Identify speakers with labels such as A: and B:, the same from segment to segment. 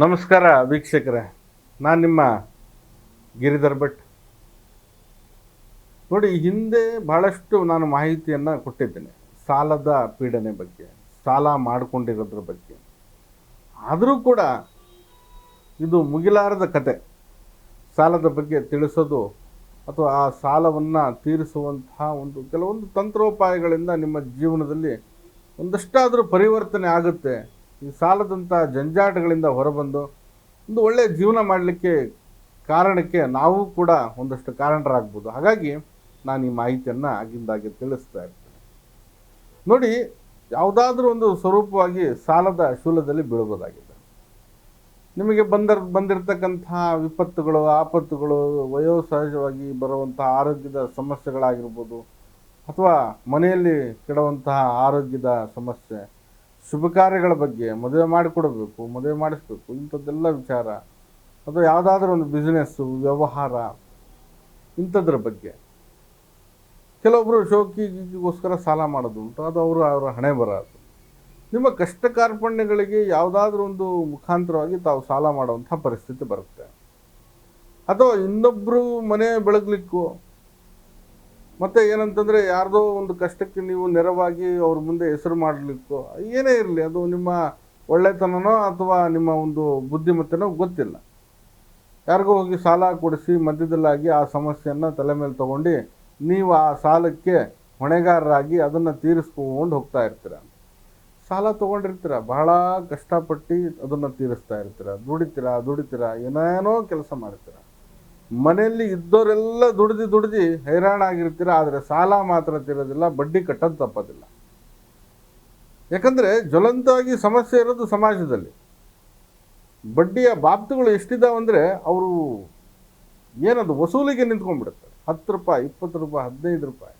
A: ನಮಸ್ಕಾರ ವೀಕ್ಷಕರೇ, ನಾನು ನಿಮ್ಮ ಗಿರಿಧರ್ ಭಟ್. ನೋಡಿ, ಹಿಂದೆ ಬಹಳಷ್ಟು ನಾನು ಮಾಹಿತಿಯನ್ನು ಕೊಟ್ಟಿದ್ದೇನೆ, ಸಾಲದ ಪೀಡನೆ ಬಗ್ಗೆ, ಸಾಲ ಮಾಡಿಕೊಂಡಿರೋದ್ರ ಬಗ್ಗೆ. ಆದರೂ ಕೂಡ ಇದು ಮುಗಿಲಾರದ ಕತೆ. ಸಾಲದ ಬಗ್ಗೆ ತಿಳಿಸೋದು ಅಥವಾ ಆ ಸಾಲವನ್ನು ತೀರಿಸುವಂತಹ ಒಂದು ಕೆಲವೊಂದು ತಂತ್ರೋಪಾಯಗಳಿಂದ ನಿಮ್ಮ ಜೀವನದಲ್ಲಿ ಒಂದಷ್ಟಾದರೂ ಪರಿವರ್ತನೆ ಆಗುತ್ತೆ. ಈ ಸಾಲದಂಥ ಜಂಜಾಟಗಳಿಂದ ಹೊರಬಂದು ಒಂದು ಒಳ್ಳೆಯ ಜೀವನ ಮಾಡಲಿಕ್ಕೆ ಕಾರಣಕ್ಕೆ ನಾವು ಕೂಡ ಒಂದಷ್ಟು ಕಾರಣರಾಗ್ಬೋದು. ಹಾಗಾಗಿ ನಾನು ಈ ಮಾಹಿತಿಯನ್ನು ಆಗಿಂದಾಗೆ ತಿಳಿಸ್ತಾ ಇರ್ತೇನೆ. ನೋಡಿ, ಯಾವುದಾದ್ರೂ ಒಂದು ಸ್ವರೂಪವಾಗಿ ಸಾಲದ ಶೂಲದಲ್ಲಿ ಬೀಳ್ಬೋದಾಗಿದೆ. ನಿಮಗೆ ಬಂದರ್ ಬಂದಿರತಕ್ಕಂತಹ ವಿಪತ್ತುಗಳು, ಆಪತ್ತುಗಳು ವಯೋಸಹಜವಾಗಿ ಬರುವಂತಹ ಆರೋಗ್ಯದ ಸಮಸ್ಯೆಗಳಾಗಿರ್ಬೋದು, ಅಥವಾ ಮನೆಯಲ್ಲಿ ಕೆಡುವಂತಹ ಆರೋಗ್ಯದ ಸಮಸ್ಯೆ ಶುಭ ಕಾರ್ಯಗಳ ಬಗ್ಗೆ ಮದುವೆ ಮಾಡಿಕೊಡಬೇಕು, ಮದುವೆ ಮಾಡಿಸ್ಬೇಕು, ಇಂಥದ್ದೆಲ್ಲ ವಿಚಾರ. ಅಥವಾ ಯಾವುದಾದ್ರೂ ಒಂದು ಬಿಸ್ನೆಸ್ಸು ವ್ಯವಹಾರ, ಇಂಥದ್ರ ಬಗ್ಗೆ. ಕೆಲವೊಬ್ಬರು ಶೋಕಿಗೋಸ್ಕರ ಸಾಲ ಮಾಡೋದು ಉಂಟು, ಅದು ಅವರು ಅವರ ಹಣೆ ಬರೋದು ನಿಮ್ಮ ಕಷ್ಟ ಕಾರ್ಪಣ್ಯಗಳಿಗೆ ಯಾವುದಾದ್ರೂ ಒಂದು ಮುಖಾಂತರವಾಗಿ ತಾವು ಸಾಲ ಮಾಡುವಂಥ ಪರಿಸ್ಥಿತಿ ಬರುತ್ತೆ. ಅಥವಾ ಇನ್ನೊಬ್ಬರು ಮನೆ ಬೆಳಗ್ಲಿಕ್ಕೂ ಮತ್ತೆ ಏನಂತಂದರೆ ಯಾರ್ದೋ ಒಂದು ಕಷ್ಟಕ್ಕೆ ನೀವು ನೆರವಾಗಿ ಅವ್ರ ಮುಂದೆ ಹೆಸರು ಮಾಡಲಿಕ್ಕೋ, ಏನೇ ಇರಲಿ, ಅದು ನಿಮ್ಮ ಒಳ್ಳೆತನನೋ ಅಥವಾ ನಿಮ್ಮ ಒಂದು ಬುದ್ಧಿಮತ್ತೆನೋ ಗೊತ್ತಿಲ್ಲ. ಯಾರಿಗೋ ಹೋಗಿ ಸಾಲ ಕೊಡಿಸಿ ಮಧ್ಯದಲ್ಲಾಗಿ ಆ ಸಮಸ್ಯೆಯನ್ನು ತಲೆ ಮೇಲೆ ತಗೊಂಡು ನೀವು ಆ ಸಾಲಕ್ಕೆ ಹೊಣೆಗಾರರಾಗಿ ಅದನ್ನು ತೀರಿಸ್ಕೊಂಡು ಹೋಗ್ತಾ ಇರ್ತೀರ. ಸಾಲ ತೊಗೊಂಡಿರ್ತೀರ, ಬಹಳ ಕಷ್ಟಪಟ್ಟು ಅದನ್ನು ತೀರಿಸ್ತಾ ಇರ್ತೀರ. ದುಡಿತೀರ ದುಡಿತೀರ, ಏನೇನೋ ಕೆಲಸ ಮಾಡ್ತೀರ. ಮನೆಯಲ್ಲಿ ಇದ್ದವರೆಲ್ಲ ದುಡಿದು ದುಡಿದು ಹೈರಾಣಾಗಿರ್ತೀರ, ಆದರೆ ಸಾಲ ಮಾತ್ರ ತಿರೋದಿಲ್ಲ, ಬಡ್ಡಿ ಕಟ್ಟೋದು ತಪ್ಪೋದಿಲ್ಲ. ಯಾಕಂದರೆ ಜ್ವಲಂತವಾಗಿ ಸಮಸ್ಯೆ ಇರೋದು ಸಮಾಜದಲ್ಲಿ. ಬಡ್ಡಿಯ ಬಾಬ್ತುಗಳು ಎಷ್ಟಿದಾವಂದರೆ ಅವರು ಏನದು ವಸೂಲಿಗೆ ನಿಂತ್ಕೊಂಡ್ಬಿಡುತ್ತೆ. ಹತ್ತು ರೂಪಾಯಿ, ಇಪ್ಪತ್ತು ರೂಪಾಯಿ, ಹದಿನೈದು ರೂಪಾಯಿ,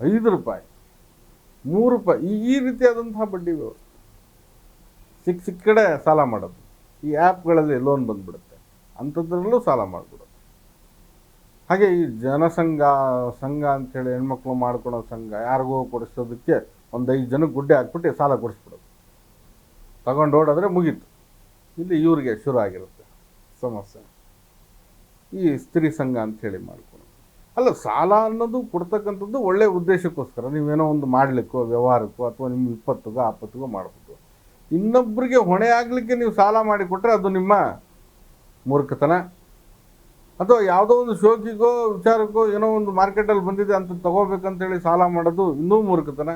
A: ಐದು ರೂಪಾಯಿ, ಮೂರು ರೂಪಾಯಿ, ಈ ಈ ರೀತಿಯಾದಂತಹ ಬಡ್ಡಿ ವ್ಯವಸ್ಥೆ. ಸಿಕ್ಕ ಸಿಕ್ಕಡೆ ಸಾಲ ಮಾಡೋದು. ಈ ಆ್ಯಪ್ಗಳಲ್ಲಿ ಲೋನ್ ಬಂದ್ಬಿಡುತ್ತೆ. ಅಂಥದ್ರಲ್ಲೂ ಸಾಲ ಮಾಡಿಬಿಡೋದು. ಹಾಗೆ ಈ ಜನಸಂಘ, ಸಂಘ ಅಂತೇಳಿ ಹೆಣ್ಮಕ್ಳು ಮಾಡ್ಕೊಳೋ ಸಂಘ ಯಾರಿಗೋ ಕೊಡಿಸೋದಕ್ಕೆ ಒಂದು ಐದು ಜನಕ್ಕೆ ಗುಡ್ಡೆ ಹಾಕ್ಬಿಟ್ಟು ಸಾಲ ಕೊಡಿಸ್ಬಿಡೋದು. ತಗೊಂಡು ಓಡಾದರೆ ಮುಗೀತು. ಇಲ್ಲಿ ಇವ್ರಿಗೆ ಶುರು ಆಗಿರುತ್ತೆ ಸಮಸ್ಯೆ. ಈ ಸ್ತ್ರೀ ಸಂಘ ಅಂಥೇಳಿ ಮಾಡ್ಕೊಳೋದು. ಅಲ್ಲ, ಸಾಲ ಅನ್ನೋದು ಕೊಡ್ತಕ್ಕಂಥದ್ದು ಒಳ್ಳೆಯ ಉದ್ದೇಶಕ್ಕೋಸ್ಕರ. ನೀವೇನೋ ಒಂದು ಮಾಡಲಿಕ್ಕೋ, ವ್ಯವಹಾರಕ್ಕೋ ಅಥವಾ ನಿಮ್ಮ ಇಪ್ಪತ್ತಿಗೋ ಆಪತ್ತಿಗೋ ಮಾಡ್ಬೋದು ಇನ್ನೊಬ್ಬರಿಗೆ ಹೊಣೆ ಆಗಲಿಕ್ಕೆ ನೀವು ಸಾಲ ಮಾಡಿ ಕೊಟ್ಟರೆ ಅದು ನಿಮ್ಮ ಮೂರ್ಖತನ. ಅಥವಾ ಯಾವುದೋ ಒಂದು ಶೋಕಿಗೋ ವಿಚಾರಕ್ಕೋ ಏನೋ ಒಂದು ಮಾರ್ಕೆಟಲ್ಲಿ ಬಂದಿದೆ ಅಂತ ತಗೋಬೇಕಂತೇಳಿ ಸಾಲ ಮಾಡೋದು ಇನ್ನೂ ಮೂರ್ಖತನ.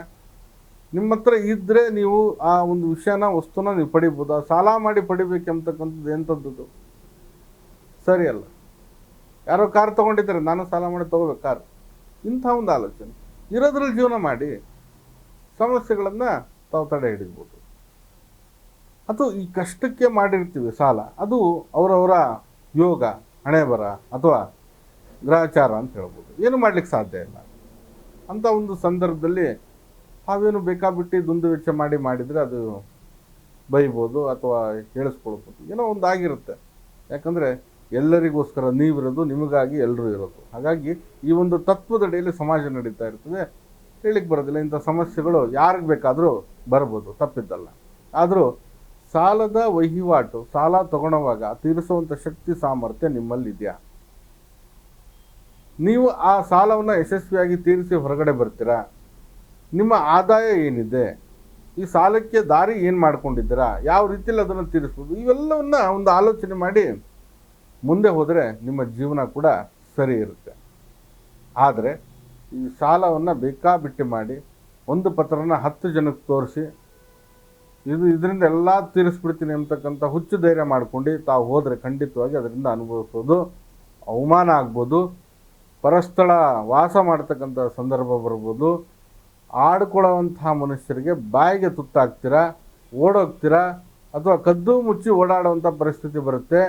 A: ನಿಮ್ಮ ಹತ್ರ ಇದ್ದರೆ ನೀವು ಆ ಒಂದು ವಿಷಯನ, ವಸ್ತುನ ನೀವು ಪಡಿಬೋದು. ಆ ಸಾಲ ಮಾಡಿ ಪಡಿಬೇಕೆಂಬತಕ್ಕಂಥದ್ದು ಎಂಥದ್ದು ಸರಿ ಅಲ್ಲ. ಯಾರೋ ಕಾರ್ ತೊಗೊಂಡಿದ್ದಾರೆ, ನಾನು ಸಾಲ ಮಾಡಿ ತೊಗೋಬೇಕು ಕಾರ್. ಇಂಥ ಒಂದು ಆಲೋಚನೆ. ಇರೋದ್ರಲ್ಲಿ ಜೀವನ ಮಾಡಿ ಸಮಸ್ಯೆಗಳನ್ನು ತಾವು ತಡೆ ಹಿಡಿಬೋದು. ಅಥವಾ ಈ ಕಷ್ಟಕ್ಕೆ ಮಾಡಿರ್ತೀವಿ ಸಾಲ. ಅದು ಅವರವರ ಯೋಗ. ಹಣೆ ಬರ ಅಥವಾ ಗ್ರಹಚಾರ ಅಂತ ಹೇಳ್ಬೋದು. ಏನು ಮಾಡ್ಲಿಕ್ಕೆ ಸಾಧ್ಯ ಇಲ್ಲ. ಅಂಥ ಒಂದು ಸಂದರ್ಭದಲ್ಲಿ ತಾವೇನು ಬೇಕಾಬಿಟ್ಟು ದುಂದು ವೆಚ್ಚ ಮಾಡಿ ಮಾಡಿದರೆ ಅದು ಬೈಬೋದು ಅಥವಾ ಹೇಳಿಸ್ಕೊಳ್ಬೋದು. ಏನೋ ಒಂದು ಆಗಿರುತ್ತೆ. ಯಾಕಂದರೆ ಎಲ್ಲರಿಗೋಸ್ಕರ ನೀವಿರೋದು, ನಿಮಗಾಗಿ ಎಲ್ಲರೂ ಇರೋದು. ಹಾಗಾಗಿ ಈ ಒಂದು ತತ್ವದಡಿಯಲ್ಲಿ ಸಮಾಜ ನಡೀತಾ ಇರ್ತದೆ. ಹೇಳಿಕ್ಕೆ ಬರೋದಿಲ್ಲ. ಇಂಥ ಸಮಸ್ಯೆಗಳು ಯಾರಿಗೆ ಬೇಕಾದರೂ ಬರ್ಬೋದು. ತಪ್ಪಿದ್ದಲ್ಲ. ಆದರೂ ಸಾಲದ ವಹಿವಾಟು, ಸಾಲ ತಗೊಳ್ಳುವಾಗ ತೀರಿಸುವಂಥ ಶಕ್ತಿ, ಸಾಮರ್ಥ್ಯ ನಿಮ್ಮಲ್ಲಿದೆಯಾ? ನೀವು ಆ ಸಾಲವನ್ನು ಯಶಸ್ವಿಯಾಗಿ ತೀರಿಸಿ ಹೊರಗಡೆ ಬರ್ತೀರಾ? ನಿಮ್ಮ ಆದಾಯ ಏನಿದೆ? ಈ ಸಾಲಕ್ಕೆ ದಾರಿ ಏನು ಮಾಡ್ಕೊಂಡಿದ್ದೀರಾ? ಯಾವ ರೀತಿಯಲ್ಲಿ ಅದನ್ನು ತೀರಿಸ್ಬೋದು? ಇವೆಲ್ಲವನ್ನು ಒಂದು ಆಲೋಚನೆ ಮಾಡಿ ಮುಂದೆ ಹೋದರೆ ನಿಮ್ಮ ಜೀವನ ಕೂಡ ಸರಿ ಇರುತ್ತೆ. ಆದರೆ ಈ ಸಾಲವನ್ನು ಬೇಕಾಬಿಟ್ಟು ಮಾಡಿ ಒಂದು ಪತ್ರನ ಹತ್ತು ಜನಕ್ಕೆ ತೋರಿಸಿ ಇದು ಇದರಿಂದ ಎಲ್ಲ ತೀರಿಸ್ಬಿಡ್ತೀನಿ ಅಂತಕ್ಕಂಥ ಹುಚ್ಚು ಧೈರ್ಯ ಮಾಡ್ಕೊಂಡು ತಾವು ಹೋದರೆ ಖಂಡಿತವಾಗಿ ಅದರಿಂದ ಅನುಭವಿಸೋದು, ಅವಮಾನ ಆಗ್ಬೋದು, ಪರಸ್ಥಳ ವಾಸ ಮಾಡ್ತಕ್ಕಂಥ ಸಂದರ್ಭ ಬರ್ಬೋದು. ಆಡ್ಕೊಳ್ಳೋವಂತಹ ಮನುಷ್ಯರಿಗೆ ಬಾಯಿಗೆ ತುತ್ತಾಗ್ತೀರಾ, ಓಡೋಗ್ತೀರಾ, ಅಥವಾ ಕದ್ದು ಮುಚ್ಚಿ ಓಡಾಡುವಂಥ ಪರಿಸ್ಥಿತಿ ಬರುತ್ತೆ.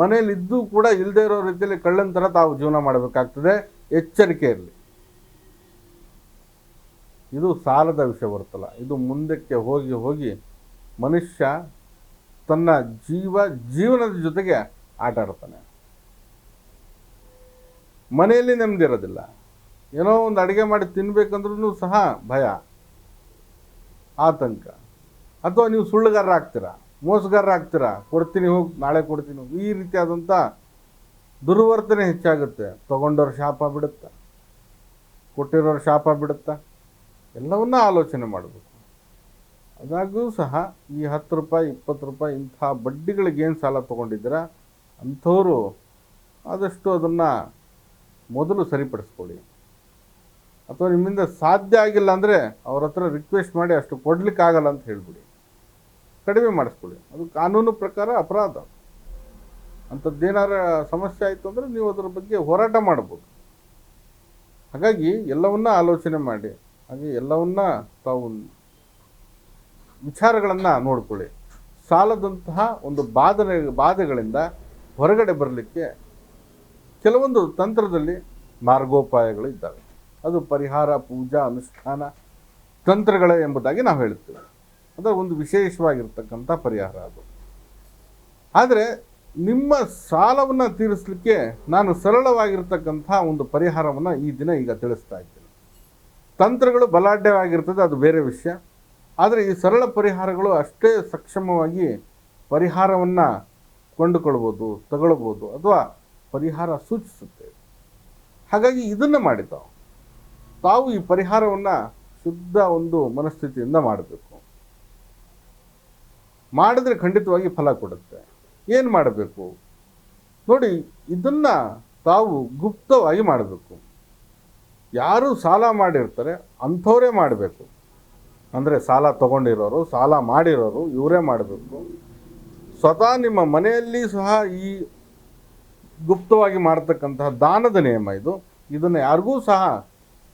A: ಮನೇಲಿ ಇದ್ದು ಕೂಡ ಇಲ್ಲದೇ ಇರೋ ರೀತಿಯಲ್ಲಿ ಕಳ್ಳನ ಥರ ತಾವು ಜೀವನ ಮಾಡಬೇಕಾಗ್ತದೆ. ಎಚ್ಚರಿಕೆ ಇರಲಿ. ಇದು ಸಾಲದ ವಿಷಯ ಬರುತ್ತಲ್ಲ, ಇದು ಮುಂದಕ್ಕೆ ಹೋಗಿ ಹೋಗಿ ಮನುಷ್ಯ ತನ್ನ ಜೀವ ಜೀವನದ ಜೊತೆಗೆ ಆಟ ಆಡ್ತಾನೆ. ಮನೆಯಲ್ಲಿ ನೆಮ್ಮದಿ ಇರೋದಿಲ್ಲ. ಏನೋ ಒಂದು ಅಡುಗೆ ಮಾಡಿ ತಿನ್ಬೇಕಂದ್ರೂ ಸಹ ಭಯ, ಆತಂಕ. ಅಥವಾ ನೀವು ಸುಳ್ಳುಗಾರ ಆಗ್ತೀರಾ ಮೋಸಗಾರರಾಗ್ತೀರಾ ಕೊಡ್ತೀನಿ ಹೋಗಿ, ನಾಳೆ ಕೊಡ್ತೀನಿ ಹೋಗಿ, ಈ ರೀತಿಯಾದಂಥ ದುರ್ವರ್ತನೆ ಹೆಚ್ಚಾಗುತ್ತೆ. ತಗೊಂಡವ್ರ ಶಾಪ ಬಿಡುತ್ತಾ, ಕೊಟ್ಟಿರೋರು ಶಾಪ ಬಿಡುತ್ತಾ, ಎಲ್ಲವನ್ನ ಆಲೋಚನೆ ಮಾಡಬೇಕು. ಅದಾಗೂ ಸಹ ಈ ಹತ್ತು ರೂಪಾಯಿ, ಇಪ್ಪತ್ತು ರೂಪಾಯಿ ಇಂಥ ಬಡ್ಡಿಗಳಿಗೇನು ಸಾಲ ತೊಗೊಂಡಿದ್ದೀರಾ? ಅಂಥವರು ಆದಷ್ಟು ಅದನ್ನು ಮೊದಲು ಸರಿಪಡಿಸ್ಕೊಳ್ಳಿ. ಅಥವಾ ನಿಮ್ಮಿಂದ ಸಾಧ್ಯ ಆಗಿಲ್ಲ ಅಂದರೆ ಅವ್ರ ಹತ್ರ ರಿಕ್ವೆಸ್ಟ್ ಮಾಡಿ ಅಷ್ಟು ಕೊಡಲಿಕ್ಕಾಗಲ್ಲ ಅಂತ ಹೇಳಿಬಿಡಿ. ಕಡಿಮೆ ಮಾಡಿಸ್ಕೊಳ್ಳಿ. ಅದು ಕಾನೂನು ಪ್ರಕಾರ ಅಪರಾಧ. ಅಂಥದ್ದೇನಾರ ಸಮಸ್ಯೆ ಆಯಿತು ಅಂದರೆ ನೀವು ಅದರ ಬಗ್ಗೆ ಹೋರಾಟ ಮಾಡ್ಬೋದು. ಹಾಗಾಗಿ ಎಲ್ಲವನ್ನ ಆಲೋಚನೆ ಮಾಡಿ. ಹಾಗೆ ಎಲ್ಲವನ್ನ ತಾವು ವಿಚಾರಗಳನ್ನು ನೋಡಿಕೊಳ್ಳಿ. ಸಾಲದಂತಹ ಒಂದು ಬಾಧನೆ, ಬಾಧೆಗಳಿಂದ ಹೊರಗಡೆ ಬರಲಿಕ್ಕೆ ಕೆಲವೊಂದು ತಂತ್ರದಲ್ಲಿ ಮಾರ್ಗೋಪಾಯಗಳು ಇದ್ದಾವೆ ಅದು ಪರಿಹಾರ, ಪೂಜಾ, ಅನುಷ್ಠಾನ ತಂತ್ರಗಳೇ ಎಂಬುದಾಗಿ ನಾವು ಹೇಳ್ತೇವೆ ಅದರ ಒಂದು ವಿಶೇಷವಾಗಿರ್ತಕ್ಕಂಥ ಪರಿಹಾರ ಅದು. ಆದರೆ ನಿಮ್ಮ ಸಾಲವನ್ನು ತೀರಿಸಲಿಕ್ಕೆ ನಾನು ಸರಳವಾಗಿರ್ತಕ್ಕಂಥ ಒಂದು ಪರಿಹಾರವನ್ನು ಈ ದಿನ ಈಗ ತಿಳಿಸ್ತಾ ಇದ್ದೇನೆ. ತಂತ್ರಗಳು ಬಲಾಢ್ಯವಾಗಿರ್ತದೆ, ಅದು ಬೇರೆ ವಿಷಯ. ಆದರೆ ಈ ಸರಳ ಪರಿಹಾರಗಳು ಅಷ್ಟೇ ಸಕ್ಷಮವಾಗಿ ಪರಿಹಾರವನ್ನು ಕೊಂಡುಕೊಳ್ಬೋದು, ತಗೊಳ್ಬೋದು ಅಥವಾ ಪರಿಹಾರ ಸೂಚಿಸುತ್ತೆ. ಹಾಗಾಗಿ ಇದನ್ನು ಮಾಡಿ ತಾವು ತಾವು ಈ ಪರಿಹಾರವನ್ನು ಶುದ್ಧ ಒಂದು ಮನಸ್ಥಿತಿಯಿಂದ ಮಾಡಬೇಕು. ಮಾಡಿದ್ರೆ ಖಂಡಿತವಾಗಿ ಫಲ ಕೊಡುತ್ತೆ. ಏನು ಮಾಡಬೇಕು? ನೋಡಿ, ಇದನ್ನು ತಾವು ಗುಪ್ತವಾಗಿ ಮಾಡಬೇಕು. ಯಾರು ಸಾಲ ಮಾಡಿರ್ತಾರೆ ಅಂಥವರೇ ಮಾಡಬೇಕು. ಅಂದರೆ ಸಾಲ ತಗೊಂಡಿರೋರು, ಸಾಲ ಮಾಡಿರೋರು, ಇವರೇ ಮಾಡಬೇಕು ಸ್ವತಃ ನಿಮ್ಮ ಮನೆಯಲ್ಲಿ ಸಹ ಈ ಗುಪ್ತವಾಗಿ ಮಾಡತಕ್ಕಂತಹ ದಾನದ ನಿಯಮ ಇದು. ಇದನ್ನು ಯಾರಿಗೂ ಸಹ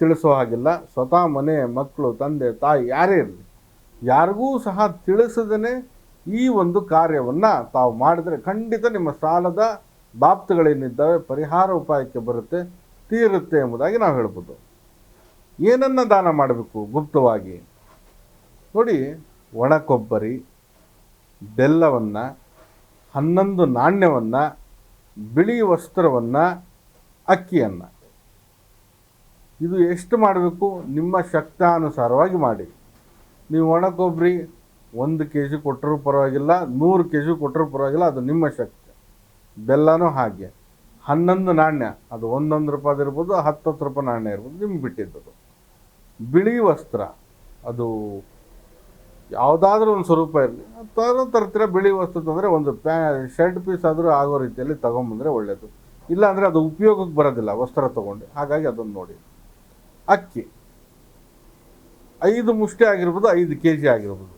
A: ತಿಳಿಸೋ ಹಾಗಿಲ್ಲ. ಸ್ವತಃ ಮನೆ, ಮಕ್ಕಳು, ತಂದೆ, ತಾಯಿ ಯಾರೇ ಇರಲಿ, ಯಾರಿಗೂ ಸಹ ತಿಳಿಸದೇ ಈ ಒಂದು ಕಾರ್ಯವನ್ನು ತಾವು ಮಾಡಿದರೆ ಖಂಡಿತ ನಿಮ್ಮ ಸಾಲದ ಬಾಪ್ತುಗಳೇನಿದ್ದಾವೆ, ಪರಿಹಾರ ಉಪಾಯಕ್ಕೆ ಬರುತ್ತೆ, ತೀರುತ್ತೆ ಎಂಬುದಾಗಿ ನಾವು ಹೇಳ್ಬೋದು. ಏನನ್ನು ದಾನ ಮಾಡಬೇಕು ಗುಪ್ತವಾಗಿ? ನೋಡಿ ಒಣ ಕೊಬ್ಬರಿ ಬೆಲ್ಲವನ್ನು, ಹನ್ನೊಂದು ನಾಣ್ಯವನ್ನು, ಬಿಳಿ ವಸ್ತ್ರವನ್ನು, ಅಕ್ಕಿಯನ್ನು. ಇದು ಎಷ್ಟು ಮಾಡಬೇಕು? ನಿಮ್ಮ ಶಕ್ತಾನುಸಾರವಾಗಿ ಮಾಡಿ. ನೀವು ಒಣ ಕೊಬ್ಬರಿ ಒಂದು ಕೆ ಜಿ ಕೊಟ್ಟರೂ ಪರವಾಗಿಲ್ಲ, ನೂರು ಕೆ ಜಿ ಕೊಟ್ಟರೂ ಪರವಾಗಿಲ್ಲ, ಅದು ನಿಮ್ಮ ಶಕ್ತಿ. ಬೆಲ್ಲನೂ ಹಾಗೆ. ಹನ್ನೊಂದು ನಾಣ್ಯ, ಅದು ಒಂದೊಂದು ರೂಪಾಯಿ ಇರ್ಬೋದು, ಹತ್ತತ್ತು ರೂಪಾಯಿ ನಾಣ್ಯ ಇರ್ಬೋದು, ನಿಮ್ಗೆ ಬಿಟ್ಟಿದ್ದದು ಬಿಳಿ ವಸ್ತ್ರ, ಅದು ಯಾವುದಾದ್ರೂ ಒಂದು ಸ್ವರೂಪ ಇರಲಿ. ತರ ತರ್ತೀರ ಬಿಳಿ ವಸ್ತು ತಂದರೆ ಒಂದು ಪ್ಯಾ, ಶರ್ಟ್ ಪೀಸ್ ಆದರೂ ಆಗೋ ರೀತಿಯಲ್ಲಿ ತೊಗೊಂಬಂದರೆ ಒಳ್ಳೆಯದು ಇಲ್ಲ ಅಂದರೆ ಅದು ಉಪಯೋಗಕ್ಕೆ ಬರೋದಿಲ್ಲ ವಸ್ತ್ರ ತೊಗೊಂಡು. ಹಾಗಾಗಿ ಅದನ್ನು ನೋಡಿ. ಅಕ್ಕಿ. ಐದು ಮುಷ್ಟಿ ಆಗಿರ್ಬೋದು, ಐದು ಕೆ ಜಿ ಆಗಿರ್ಬೋದು.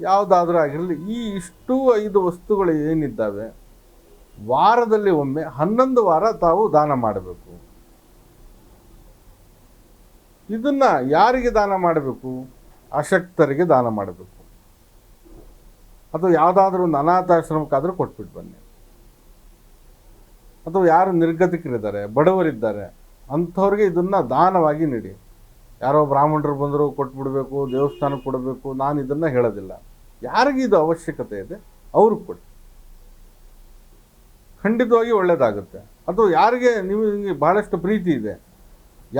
A: ಯಾವುದಾದ್ರೂ ಆಗಿರಲಿ, ಈ ಇಷ್ಟು ಐದು ವಸ್ತುಗಳು ಏನಿದ್ದಾವೆ, ವಾರದಲ್ಲಿ ಒಮ್ಮೆ, ಹನ್ನೊಂದು ವಾರ ತಾವು ದಾನ ಮಾಡಬೇಕು. ಇದನ್ನು ಯಾರಿಗೆ ದಾನ ಮಾಡಬೇಕು? ಅಶಕ್ತರಿಗೆ ದಾನ ಮಾಡಬೇಕು. ಅಥವಾ ಯಾವುದಾದ್ರೂ ಒಂದು ಅನಾಥಾಶ್ರಮಕ್ಕಾದರೂ ಕೊಟ್ಬಿಟ್ಟು ಬನ್ನಿ. ಅಥವಾ ಯಾರು ನಿರ್ಗತಿಕರಿದ್ದಾರೆ, ಬಡವರಿದ್ದಾರೆ, ಅಂಥವ್ರಿಗೆ ಇದನ್ನು ದಾನವಾಗಿ ನೀಡಿ. ಯಾರೋ ಬ್ರಾಹ್ಮಣರು ಬಂದರೂ ಕೊಟ್ಬಿಡಬೇಕು ದೇವಸ್ಥಾನಕ್ಕೆ ಕೊಡಬೇಕು, ನಾನು ಇದನ್ನು ಹೇಳೋದಿಲ್ಲ. ಯಾರಿಗೆ ಇದು ಅವಶ್ಯಕತೆ ಇದೆ? ಅವ್ರಿಗೆ ಕೊಡಿ. ಖಂಡಿತವಾಗಿ ಒಳ್ಳೆಯದಾಗುತ್ತೆ ಅಥವಾ ಯಾರಿಗೆ ನಿಮಗೆ ಬಹಳಷ್ಟು ಪ್ರೀತಿ ಇದೆ,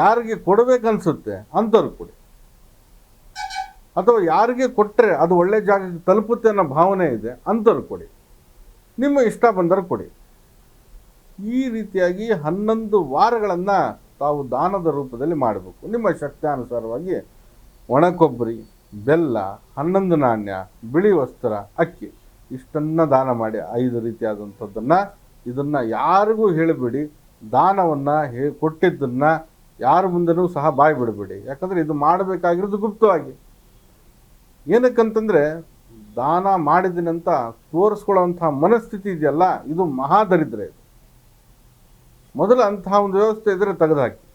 A: ಯಾರಿಗೆ ಕೊಡಬೇಕನ್ಸುತ್ತೆ ಅಂಥವ್ರಿಗೆ ಕೊಡಿ. ಅಥವಾ ಯಾರಿಗೆ ಕೊಟ್ಟರೆ ಅದು ಒಳ್ಳೆ ಜಾಗಕ್ಕೆ ತಲುಪುತ್ತೆ ಅನ್ನೋ ಭಾವನೆ ಇದೆ ಅಂಥವ್ರು ಕೊಡಿ. ನಿಮ್ಮ ಇಷ್ಟ ಬಂದರೆ ಕೊಡಿ. ಈ ರೀತಿಯಾಗಿ ಹನ್ನೊಂದು ವಾರಗಳನ್ನು ತಾವು ದಾನದ ರೂಪದಲ್ಲಿ ಮಾಡಬೇಕು. ನಿಮ್ಮ ಶಕ್ತಾನುಸಾರವಾಗಿ ಒಣ ಕೊಬ್ಬರಿ ಬೆಲ್ಲ, ಹನ್ನೊಂದು ನಾಣ್ಯ, ಬಿಳಿ ವಸ್ತ್ರ, ಅಕ್ಕಿ ಇಷ್ಟನ್ನು ದಾನ ಮಾಡಿ ಐದು ರೀತಿಯಾದಂಥದ್ದನ್ನು ಇದನ್ನು ಯಾರಿಗೂ ಹೇಳಿಬಿಡಿ. ದಾನವನ್ನು ಹೇ, ಕೊಟ್ಟಿದ್ದನ್ನು ಯಾರ ಮುಂದೆನೂ ಸಹ ಬಾಯಿ ಬಿಡಬೇಡಿ ಯಾಕಂದರೆ ಇದು ಮಾಡಬೇಕಾಗಿರೋದು ಗುಪ್ತವಾಗಿ. ಏನಕ್ಕಂತಂದರೆ ದಾನ ಮಾಡಿದಿನಂತ ತೋರಿಸ್ಕೊಳ್ಳೋವಂಥ ಮನಸ್ಥಿತಿ ಇದೆಯಲ್ಲ, ಇದು ಮಹಾದರಿದ್ರೆ. ಇದು ಮೊದಲು ಅಂತಹ ಒಂದು ವ್ಯವಸ್ಥೆ ಇದ್ದರೆ ತೆಗೆದುಹಾಕಿ.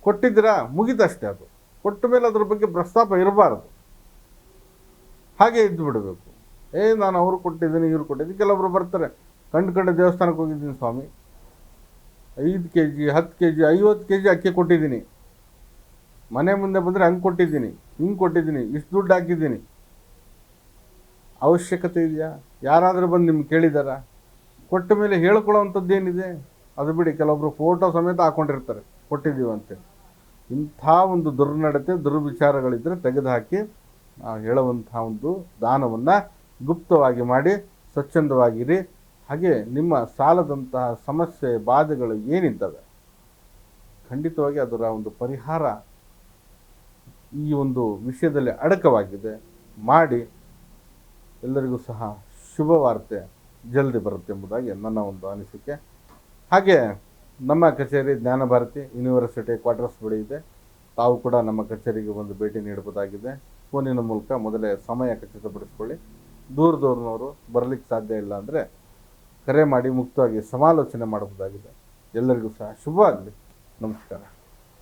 A: ಕೊಟ್ಟಿದ್ದೀರಾ? ಮುಗಿದಷ್ಟೇ ಅದು. ಕೊಟ್ಟ ಮೇಲೆ ಅದ್ರ ಬಗ್ಗೆ ಪ್ರಸ್ತಾಪ ಇರಬಾರದು. ಹಾಗೆ ಇದ್ದು ಬಿಡಬೇಕು. ಏ, ನಾನು ಅವರು ಕೊಟ್ಟಿದ್ದೀನಿ, ಇವ್ರು ಕೊಟ್ಟಿದ್ದೀನಿ ಕೆಲವೊಬ್ರು ಬರ್ತಾರೆ. ಕಂಡು ಕಂಡು ದೇವಸ್ಥಾನಕ್ಕೆ ಹೋಗಿದ್ದೀನಿ ಸ್ವಾಮಿ. ಐದು ಕೆ ಜಿ ಹತ್ತು ಕೆ ಜಿ ಐವತ್ತು ಕೆ ಜಿ ಅಕ್ಕಿ ಕೊಟ್ಟಿದ್ದೀನಿ. ಮನೆ ಮುಂದೆ ಬಂದರೆ ಹಂಗೆ ಕೊಟ್ಟಿದ್ದೀನಿ, ಹಿಂಗೆ ಕೊಟ್ಟಿದ್ದೀನಿ, ಇಷ್ಟು ದುಡ್ಡು ಹಾಕಿದ್ದೀನಿ. ಅವಶ್ಯಕತೆ ಇದೆಯಾ? ಯಾರಾದರೂ ಬಂದು ನಿಮ್ಗೆ ಕೇಳಿದಾರಾ? ಕೊಟ್ಟ ಮೇಲೆ ಏನಿದೆ ಅದು ಬಿಡಿ ಕೆಲವೊಬ್ಬರು ಫೋಟೋ ಸಮೇತ ಹಾಕೊಂಡಿರ್ತಾರೆ ಕೊಟ್ಟಿದ್ದೀವಿ ಅಂತೇಳಿ ಇಂಥ ಒಂದು ದುರ್ನಡತೆ ದುರ್ವಿಚಾರಗಳಿದ್ದರೆ ತೆಗೆದುಹಾಕಿ ಹೇಳುವಂಥ ಒಂದು ದಾನವನ್ನು ಗುಪ್ತವಾಗಿ ಮಾಡಿ, ಸ್ವಚ್ಛಂದವಾಗಿರಿ. ಹಾಗೆ ನಿಮ್ಮ ಸಾಲದಂತಹ ಸಮಸ್ಯೆ, ಬಾಧೆಗಳು ಏನಿದ್ದಾವೆ? ಖಂಡಿತವಾಗಿ ಅದರ ಒಂದು ಪರಿಹಾರ ಈ ಒಂದು ವಿಷಯದಲ್ಲಿ ಅಡಕವಾಗಿದೆ. ಮಾಡಿ ಎಲ್ಲರಿಗೂ ಸಹ ಶುಭ ವಾರ್ತೆ ಜಲ್ದಿ ಬರುತ್ತೆ ಎಂಬುದಾಗಿ ನನ್ನ ಒಂದು ಅನಿಸಿಕೆ. ಹಾಗೆ ನಮ್ಮ ಕಚೇರಿ ಜ್ಞಾನಭಾರತಿ ಯೂನಿವರ್ಸಿಟಿ ಕ್ವಾರ್ಟರ್ಸ್ ಬಳಿ ಇದೆ. ತಾವು ಕೂಡ ನಮ್ಮ ಕಚೇರಿಗೆ ಒಂದು ಭೇಟಿ ನೀಡಬಹುದಾಗಿದೆ. ಫೋನಿನ ಮೂಲಕ ಮೊದಲೇ ಸಮಯ ಖಚಿತಪಡಿಸ್ಕೊಳ್ಳಿ. ದೂರದವ್ರನವರು ಬರಲಿಕ್ಕೆ ಸಾಧ್ಯ ಇಲ್ಲ ಅಂದರೆ ಕರೆ ಮಾಡಿ ಮುಕ್ತವಾಗಿ ಸಮಾಲೋಚನೆ ಮಾಡಬಹುದಾಗಿದೆ. ಎಲ್ಲರಿಗೂ ಸಹ ಶುಭವಾಗಲಿ. ನಮಸ್ಕಾರ.